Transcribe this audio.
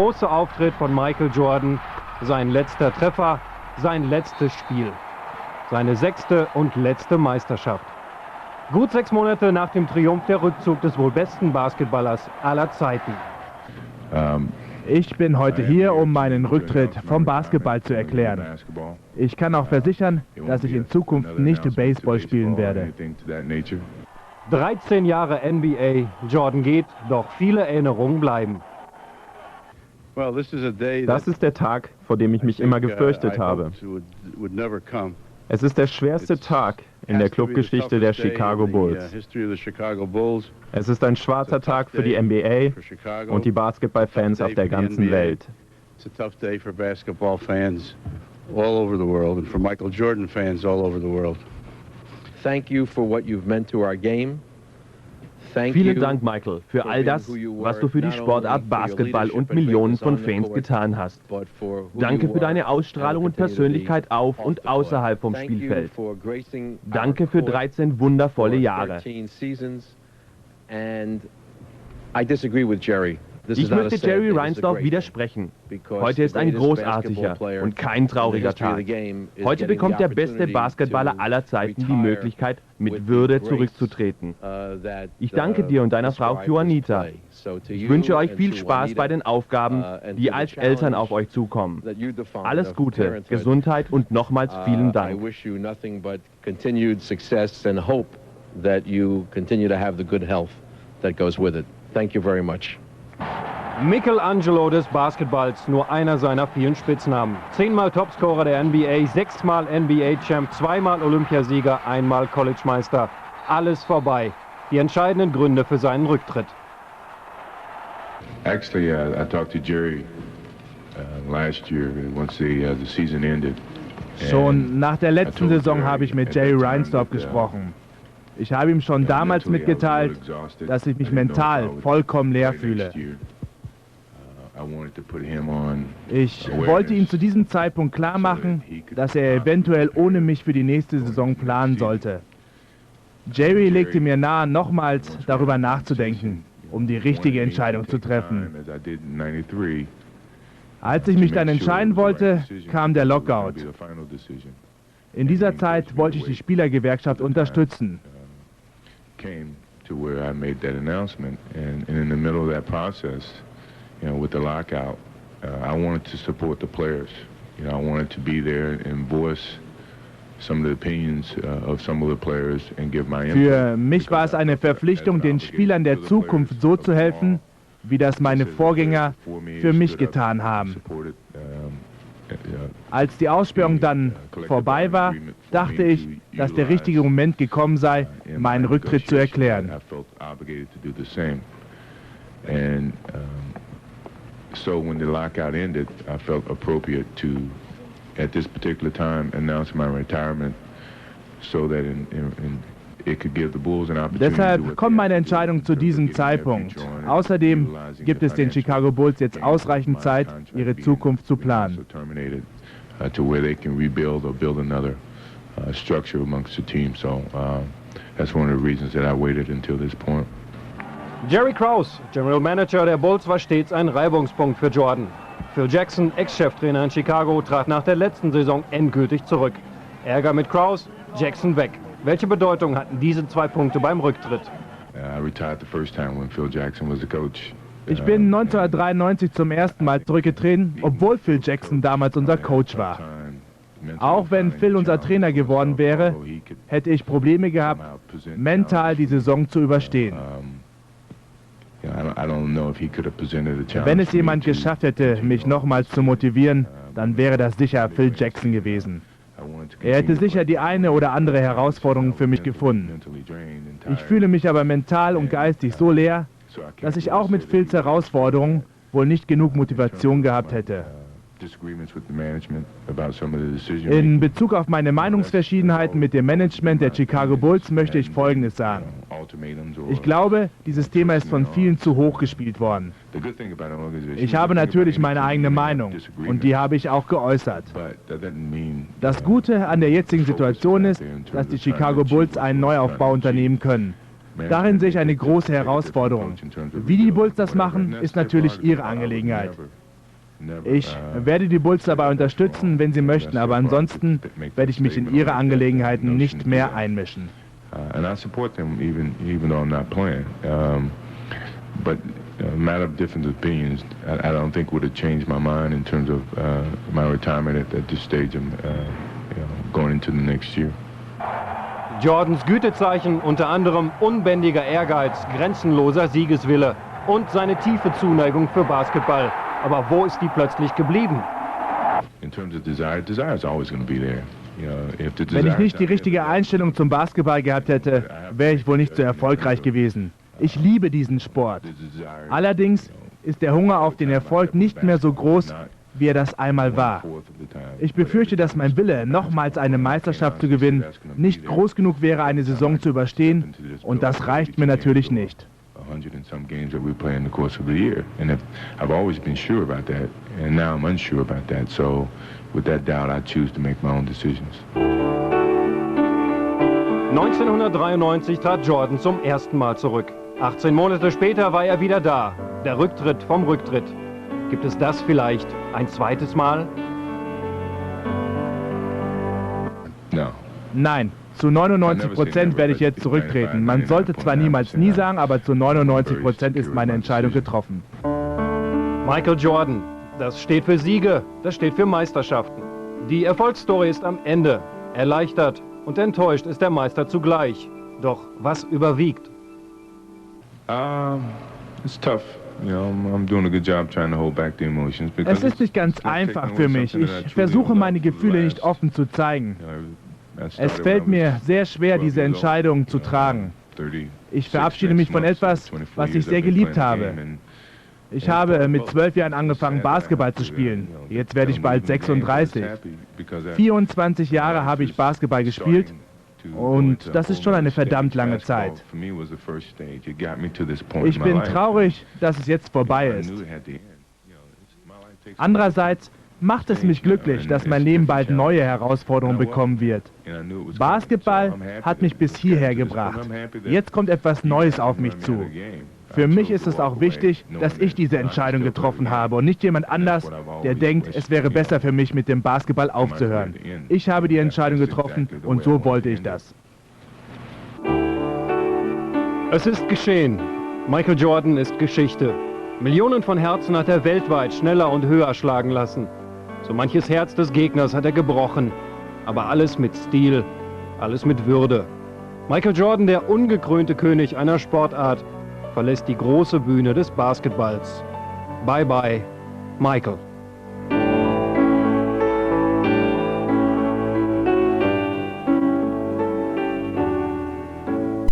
große Auftritt von Michael Jordan, sein letzter Treffer, sein letztes Spiel. Seine sechste und letzte Meisterschaft. Gut sechs Monate nach dem Triumph der Rückzug des wohl besten Basketballers aller Zeiten. Ich bin heute hier, um meinen Rücktritt vom Basketball zu erklären. Ich kann auch versichern, dass ich in Zukunft nicht Baseball spielen werde. 13 Jahre NBA, Jordan geht, doch viele Erinnerungen bleiben. Das ist der Tag, vor dem ich mich immer uh, gefürchtet habe. Es ist der schwerste Tag in der Clubgeschichte der uh, Chicago Bulls. Es ist ein schwarzer Tag für die NBA und die Basketballfans auf der ganzen Welt. It's a tough day for basketball fans all over the world and for Michael Jordan fans all over the world. Thank you for what you've meant to our game. Vielen Dank, Michael, für all das, was du für die Sportart Basketball und Millionen von Fans getan hast. who Danke für deine Ausstrahlung und Persönlichkeit auf und außerhalb vom Spielfeld. Danke für court 13 wundervolle Jahre. 13 seasons. And I disagree with Jerry. Ich möchte Jerry Reinsdorf widersprechen. Heute ist ein großartiger und kein trauriger Tag. Heute bekommt der beste Basketballer aller Zeiten die Möglichkeit, mit Würde zurückzutreten. uh, Ich danke uh, dir und deiner Frau Juanita. Ich wünsche euch viel Spaß bei den Aufgaben, uh, die als Eltern auf euch zukommen. Alles Gute. Gesundheit und nochmals vielen Dank. that you continue to have the good health that goes with it. Thank you very much. Michelangelo des Basketballs, nur einer seiner vielen Spitznamen. Zehnmal Topscorer der NBA, sechsmal NBA-Champ, zweimal Olympiasieger, einmal College-Meister. Alles vorbei. Die entscheidenden Gründe für seinen Rücktritt. Actually, uh, I talked to Jerry uh, last year once the, uh, the season ended. Schon nach der letzten Saison habe ich mit Jerry Reinsdorf gesprochen. Ich habe ihm schon damals mitgeteilt, dass ich mich mental vollkommen leer fühle. Ich wollte ihm zu diesem Zeitpunkt klar machen, dass er eventuell ohne mich für die nächste Saison planen sollte. Jerry legte mir nahe, nochmals darüber nachzudenken, um die richtige Entscheidung zu treffen. Als ich mich dann entscheiden wollte, kam der Lockout. In dieser Zeit wollte ich die Spielergewerkschaft unterstützen. came to where I made that announcement, and, and in the middle of that process, you know, with the lockout, uh, I wanted to support the players. You know, I wanted to be there and voice some of the opinions uh, of some of the players and give my input. Für mich war es eine Verpflichtung, den Spielern der Zukunft so zu helfen, wie das meine Vorgänger für mich getan haben. Als die Aussperrung dann vorbei war, dachte ich, dass der richtige Moment gekommen sei, meinen Rücktritt zu erklären. And um, so when the lockout ended, I felt appropriate to, at this particular time, announce my retirement so that in, in, in it could give the Bulls an opportunity to do Deshalb what kommt they meine have to do Entscheidung in zu terms of diesem getting their Zeitpunkt. future on and Außerdem utilizing gibt the es den financial Chicago Bulls jetzt gains of ausreichend my Zeit, contract ihre being, Zukunft zu you know, planen. also terminated, uh, to where they can rebuild or build another uh, structure amongst the team. So um, that's one of the reasons that I waited until this point. Jerry Krause, General Manager der Bulls, war stets ein Reibungspunkt für Jordan. Phil Jackson, Ex-Cheftrainer in Chicago, trat nach der letzten Saison endgültig zurück. Ärger mit Krause, Jackson weg. Welche Bedeutung hatten diese zwei Punkte beim Rücktritt? Uh. Ich bin 1993 zum ersten Mal zurückgetreten, obwohl Phil Jackson damals unser Coach war. Auch wenn Phil unser Trainer geworden wäre, hätte ich Probleme gehabt, mental die Saison zu überstehen. Wenn es jemand geschafft hätte, mich nochmals zu motivieren, dann wäre das sicher Phil Jackson gewesen. Er hätte sicher die eine oder andere Herausforderung für mich gefunden. Ich fühle mich aber mental und geistig so leer, dass ich auch mit Phils Herausforderungen wohl nicht genug Motivation gehabt hätte. In Bezug auf meine Meinungsverschiedenheiten mit dem Management der Chicago Bulls möchte ich Folgendes sagen. Ich glaube, dieses Thema ist von vielen zu hoch gespielt worden. Ich habe natürlich meine eigene Meinung und die habe ich auch geäußert. Das Gute an der jetzigen Situation ist, dass die Chicago Bulls einen Neuaufbau unternehmen können. Darin sehe ich eine große Herausforderung. Wie die Bulls das machen, ist natürlich ihre Angelegenheit. Ich werde die Bulls dabei unterstützen, wenn sie möchten, aber ansonsten werde ich mich in ihre Angelegenheiten nicht mehr einmischen. And I support them even even though I'm not playing. Um, but a matter of different opinions, I, I, don't think would have changed my mind in terms of uh, my retirement at, at this stage of uh, you know, going into the next year. Jordans Gütezeichen unter anderem unbändiger Ehrgeiz, grenzenloser Siegeswille und seine tiefe Zuneigung für Basketball. Aber wo ist die plötzlich geblieben? Wenn ich nicht die richtige Einstellung zum Basketball gehabt hätte, wäre ich wohl nicht so erfolgreich gewesen. Ich liebe diesen Sport. Allerdings ist der Hunger auf den Erfolg nicht mehr so groß, wie er das einmal war. Ich befürchte, dass mein Wille, nochmals eine Meisterschaft zu gewinnen, nicht groß genug wäre, eine Saison zu überstehen, und das reicht mir natürlich nicht. 100 and some games that we play in the course of the year. And if, I've always been sure about that, and now I'm unsure about that. So with that doubt, I choose to make my own decisions. 1993 trat Jordan zum ersten Mal zurück. 18 Monate später war er wieder da. Der Rücktritt vom Rücktritt. Gibt es das vielleicht ein zweites Mal? No. Nein, zu 99 Prozent werde ich jetzt zurücktreten. Man sollte zwar niemals nie sagen, aber zu 99 Prozent ist meine Entscheidung getroffen. Michael Jordan, das steht für Siege, das steht für Meisterschaften. Die Erfolgsstory ist am Ende. Erleichtert und enttäuscht ist der Meister zugleich. Doch was überwiegt? Um, it's tough. Es ist nicht ganz einfach für mich. Ich versuche meine Gefühle nicht offen zu zeigen. Es fällt mir sehr schwer, diese Entscheidung zu tragen. Ich verabschiede mich von etwas, was ich sehr geliebt habe. Ich habe mit zwölf Jahren angefangen, Basketball zu spielen. Jetzt werde ich bald 36. 24 Jahre habe ich Basketball gespielt und das ist schon eine verdammt lange Zeit. Ich bin traurig, dass es jetzt vorbei ist. Andererseits macht es mich glücklich, dass mein Leben bald neue Herausforderungen bekommen wird. Basketball hat mich bis hierher gebracht. Jetzt kommt etwas Neues auf mich zu. Für mich ist es auch wichtig, dass ich diese Entscheidung getroffen habe und nicht jemand anders, der denkt, es wäre besser für mich, mit dem Basketball aufzuhören. Ich habe die Entscheidung getroffen und so wollte ich das. Es ist geschehen. Michael Jordan ist Geschichte. Millionen von Herzen hat er weltweit schneller und höher schlagen lassen. So manches Herz des Gegners hat er gebrochen, aber alles mit Stil, alles mit Würde. Michael Jordan, der ungekrönte König einer Sportart, verlässt die große Bühne des Basketballs. Bye bye, Michael.